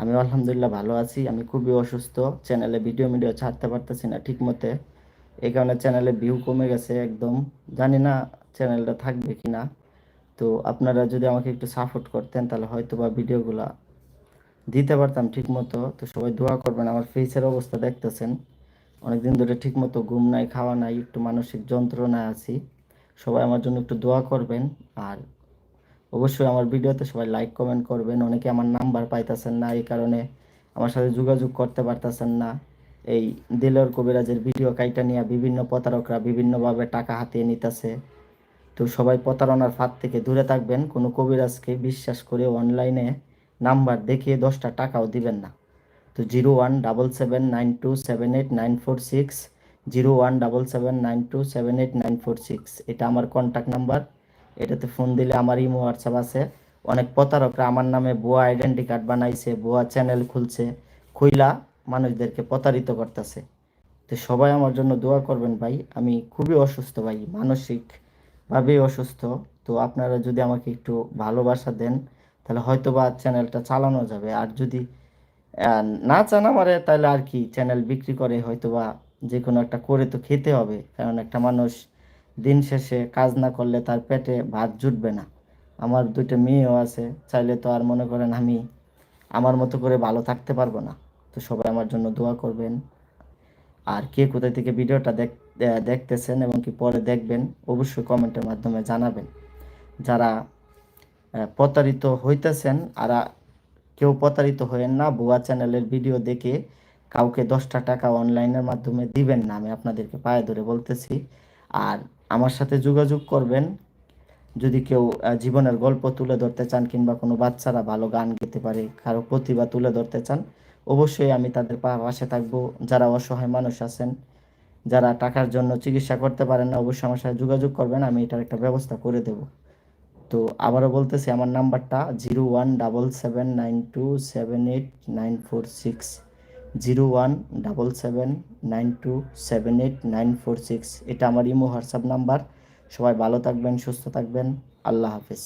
আমি আলহামদুলিল্লাহ ভালো আছি। আমি খুবই অসুস্থ। চ্যানেলে ভিডিও মিডিও ছাড়তে পারতেছি না ঠিক মতে এই কারণে চ্যানেলে ভিউ কমে গেছে একদম। জানি না চ্যানেলটা থাকবে কি না তো আপনারা যদি আমাকে একটু সাপোর্ট করতেন, তাহলে হয়তো বা ভিডিওগুলা দিতে পারতাম ঠিক মতো তো সবাই দোয়া করবেন, আমার ফেসের অবস্থা দেখতেছেন। অনেকদিন ধরে ঠিক মতো ঘুম নাই, খাওয়া নাই, একটু মানসিক যন্ত্রণায় আছি। সবাই আমার জন্য একটু দোয়া করবেন। আর অবশ্যই আমার ভিডিওতে সবাই লাইক কমেন্ট করবেন। অনেকে আমার নাম্বার পাইতেছেন না, এই কারণে আমার সাথে যোগাযোগ করতে পারতেছেন না। এই দিলর কবিরাজের ভিডিও কাইটা নিয়ে বিভিন্ন প্রতারকরা বিভিন্নভাবে টাকা হাতিয়ে নিতেছে। তো সবাই প্রতারণার ফাঁদ থেকে দূরে থাকবেন। কোনো কবিরাজকে বিশ্বাস করে অনলাইনে নাম্বার দেখিয়ে দশটা টাকাও দিবেন না। তো zero one double seven nine two seven eight nine four six, zero one double seven nine two seven eight nine four six, এটা আমার কন্ট্যাক্ট নাম্বার এটাতে ফোন দিলে আমার ইমো হোয়াটসঅ্যাপ আছে। অনেক প্রতারকরা আমার নামে ভুয়া আইডেন্টি কার্ড বানাইছে, ভুয়া চ্যানেল খুলছে, খুইলা মানুষদেরকে প্রতারিত করতেছে। তো সবাই আমার জন্য দোয়া করবেন ভাই, আমি খুবই অসুস্থ ভাই, মানসিকভাবেই অসুস্থ। তো আপনারা যদি আমাকে একটু ভালোবাসা দেন, তাহলে হয়তো বা চ্যানেলটা চালানো যাবে। আর যদি না চান আমারে, তাহলে আর কি চ্যানেল বিক্রি করে হয়তো বা যে কোনো একটা করে তো খেতে হবে। কারণ একটা মানুষ দিন শেষে কাজ না করলে তার পেটে ভাত জুটবে না। আমার দুইটা মেয়েও আছে, চাইলে তো আর মনে করেন আমি আমার মতো করে ভালো থাকতে পারব না। তো সবাই আমার জন্য দোয়া করবেন। আর কে কোথায় থেকে ভিডিওটা দেখ দেখতেছেন এবং কি পরে দেখবেন, অবশ্যই কমেন্টের মাধ্যমে জানাবেন। যারা প্রতারিত হইতেছেন, আর কেউ প্রতারিত হয়েন না, ভুয়া চ্যানেলের ভিডিও দেখে কাউকে দশটা টাকা অনলাইনের মাধ্যমে দিবেন না, আমি আপনাদেরকে পায়ে ধরে বলতেছি। আর আমার সাথে যোগাযোগ করবেন। যদি কেউ জীবনের গল্প তুলে ধরতে চান কিংবা কোনো বাচ্চারা ভালো গান গেতে পারে, কারও প্রতিভা তুলে ধরতে চান, অবশ্যই আমি তাদের পাশে থাকব। যারা অসহায় মানুষ আছেন, যারা টাকার জন্য চিকিৎসা করতে পারেন না অবশ্যই আমার সাথে যোগাযোগ করবেন, আমি এটার একটা ব্যবস্থা করে দেব। তো আবারও বলতেছি, আমার নাম্বারটা zero one double seven nine two seven eight nine four six. Zero one double seven nine two seven eight nine four six. এটা আমার ইমো, হোয়াটসঅ্যাপ নাম্বার। সবাই ভালো থাকবেন, সুস্থ থাকবেন। আল্লাহ হাফিজ।